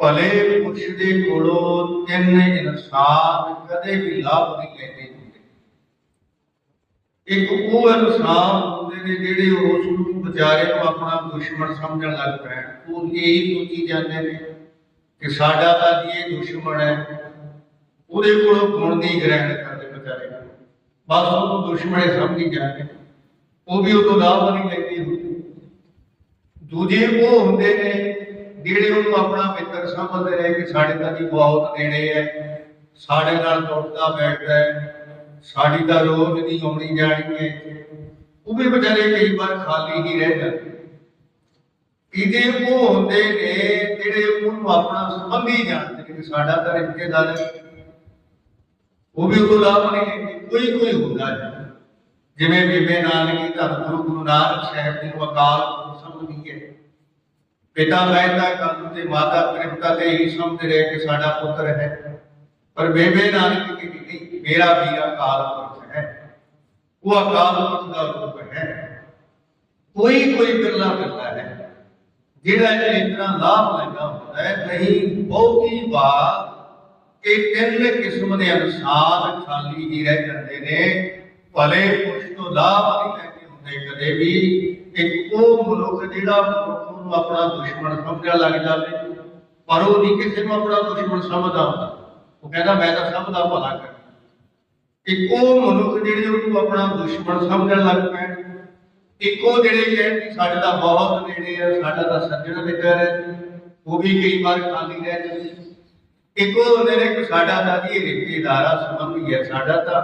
ਭਲੇ ਪੁਰਸ਼ ਦੇ ਕੋਲੋਂ ਤਿੰਨ ਇਨਸਾਨ ਕਦੇ ਵੀ ਲਾਭ ਨਹੀਂ ਲੈਂਦੇ ਇੱਕ ਉਹ ਇਨਸਾਨ ਹੁੰਦੇ ਨੇ ਜਿਹੜੇ ਉਸ ਨੂੰ ਵਿਚਾਰੇ ਨੂੰ ਆਪਣਾ ਦੁਸ਼ਮਣ ਸਮਝਣ ਲੱਗ ਪੈਣ। ਉਹ ਇਹੀ ਸੋਚੀ ਜਾਂਦੇ ਨੇ ਕਿ ਸਾਡਾ ਤਾਂ ਜੀ ਇਹ ਦੁਸ਼ਮਣ ਹੈ, ਉਹਦੇ ਕੋਲੋਂ ਗੁਣ ਨਹੀਂ ਗ੍ਰਹਿਣ ਕਰਦੇ ਵਿਚਾਰੇ ਬਸ ਉਹਨੂੰ ਦੁਸ਼ਮਣ ਦੁਸ਼ਮਣੇ ਸਮਝੀ ਜਾਂਦੇ ਉਹ ਵੀ ਉਹ ਤੋਂ ਲਾਭ ਨਹੀਂ ਲੈਂਦੇ ਹੁੰਦੇ। ਦੂਜੇ ਉਹ ਹੁੰਦੇ ਨੇ ਜਿਹੜੇ ਉਹਨੂੰ ਆਪਣਾ ਮਿੱਤਰ ਸਮਝਦੇ ਨੇ ਕਿ ਸਾਡੇ ਤਾਂ ਜੀ ਬਹੁਤ ਨੇੜੇ ਹੈ, ਸਾਡੇ ਨਾਲ ਟੁੱਟਦਾ ਬੈਠਦਾ ਹੈ, ਸਾਡੀ ਤਾਂ ਰੋਜ਼ ਦੀ ਆਉਣੀ ਜਾਣੀ ਹੈ। ਉਹ ਵੀ ਵਿਚਾਰੇ ਕਈ ਵਾਰ ਖਾਲੀ ਹੀ ਰਹਿ ਜਾਂਦੇ ਇਹਦੇ ਉਹ ਹੁੰਦੇ ਨੇ, ਜਿਹੜੇ ਉਹਨੂੰ ਆਪਣਾ ਸੰਬੰਧੀ ਜਾਣਦੇ ਕਿ ਸਾਡਾ ਤਾਂ ਰਿਸ਼ਤੇਦਾਰ ਹੈ। ਉਹ ਵੀ ਉਹ ਲਾਭ ਨਹੀਂ ਕੋਈ ਕੋਈ ਹੁੰਦਾ ਹੈ। ਜਿਵੇਂ ਬੀਬੇ ਨਾਨਕੀ ਧੰਨ ਗੁਰੂ ਗੁਰੂ ਨਾਨਕ ਸਾਹਿਬ ਜੀ ਨੂੰ ਅਕਾਲ ਸਮਝਦੀ ਹੈ। ਪਿਤਾ ਮਹਿਤਾ ਕੰਨ ਤੇ ਮਾਤਾ ਤ੍ਰਿਪਤਾ ਤੇ ਹੀ ਸਮਝਦੇ ਰਹੇ ਕਿ ਸਾਡਾ ਪੁੱਤਰ ਹੈ। ਪਰ ਬੇਬੇ ਨਾਨਕ ਕੀ ਨਹੀਂ ਮੇਰਾ ਵੀਰ ਅਕਾਲ ਪੁਰਖ ਹੈ। ਉਹ ਅਕਾਲ ਪੁਰਖ ਦਾ ਰੂਪ ਹੈ। ਕੋਈ ਕੋਈ ਬਿਰਲਾ ਬਿਰਲਾ ਹੈ। ਜਿਹੜਾ ਇਹ ਇਤਨਾ ਲਾਭ ਲੈਂਦਾ ਹੁੰਦਾ ਹੈ ਨਹੀਂ ਬਹੁਤੀ ਵਾਰ ਇਹ ਤਿੰਨ ਕਿਸਮ ਦੇ ਇਨਸਾਨ ਖਾਲੀ ਹੀ ਰਹਿ ਜਾਂਦੇ ਨੇ। ਭਲੇ ਪੁਰਸ਼ ਤੋਂ ਲਾਭ ਨਹੀਂ ਲੈਂਦੇ ਹੁੰਦੇ ਕਦੇ ਵੀ। ਇੱਕ ਉਹ ਮਨੁੱਖ ਜਿਹੜਾ ਨੂੰ ਆਪਣਾ ਦੁਸ਼ਮਣ ਸਮਝਣ ਲੱਗ ਜਾਵੇ, ਪਰ ਉਹ ਨਹੀਂ ਕਿਸੇ ਨੂੰ ਆਪਣਾ ਦੁਸ਼ਮਣ ਸਮਝਦਾ ਉਹ ਕਹਿੰਦਾ, ਮੈਂ ਤਾਂ ਸਭ ਦਾ ਭਲਾ ਕਰਨਾ ਇੱਕ ਉਹ ਮਨੁੱਖ ਜਿਹੜੇ ਉਹਨੂੰ ਆਪਣਾ ਦੁਸ਼ਮਣ ਸਮਝਣ ਲੱਗ ਪੈਣ। ਇੱਕੋ ਜਿਹੜੇ ਕਹਿਣ ਸਾਡੇ ਦਾ ਬਹੁਤ ਨੇੜੇ ਆ, ਸਾਡਾ ਤਾਂ ਸੱਜਣ ਮਿੱਤਰ ਹੈ, ਉਹ ਵੀ ਕਈ ਵਾਰ ਖਾਲੀ ਰਹਿ ਜਾਂਦੇ ਇੱਕੋ ਹੁੰਦੇ ਨੇ ਕਿ ਸਾਡਾ ਤਾਂ ਜੀ ਇਹ ਰਿਸ਼ਤੇਦਾਰਾ ਸੰਬੰਧੀ ਹੈ, ਸਾਡਾ ਤਾਂ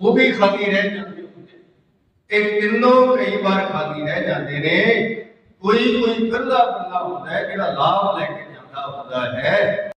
ਉਹ ਵੀ ਖਾਲੀ ਰਹਿ ਜਾਂਦੇ ਹੁੰਦੇ ਤਿੰਨੋਂ ਕਈ ਵਾਰ ਖਾਲੀ ਰਹਿ ਜਾਂਦੇ ਨੇ। ਕੋਈ ਕੋਈ ਫਿਰਦਾ ਬੰਦਾ ਹੁੰਦਾ ਹੈ ਜਿਹੜਾ ਲਾਭ ਲੈ ਕੇ ਜਾਂਦਾ ਹੁੰਦਾ ਹੈ।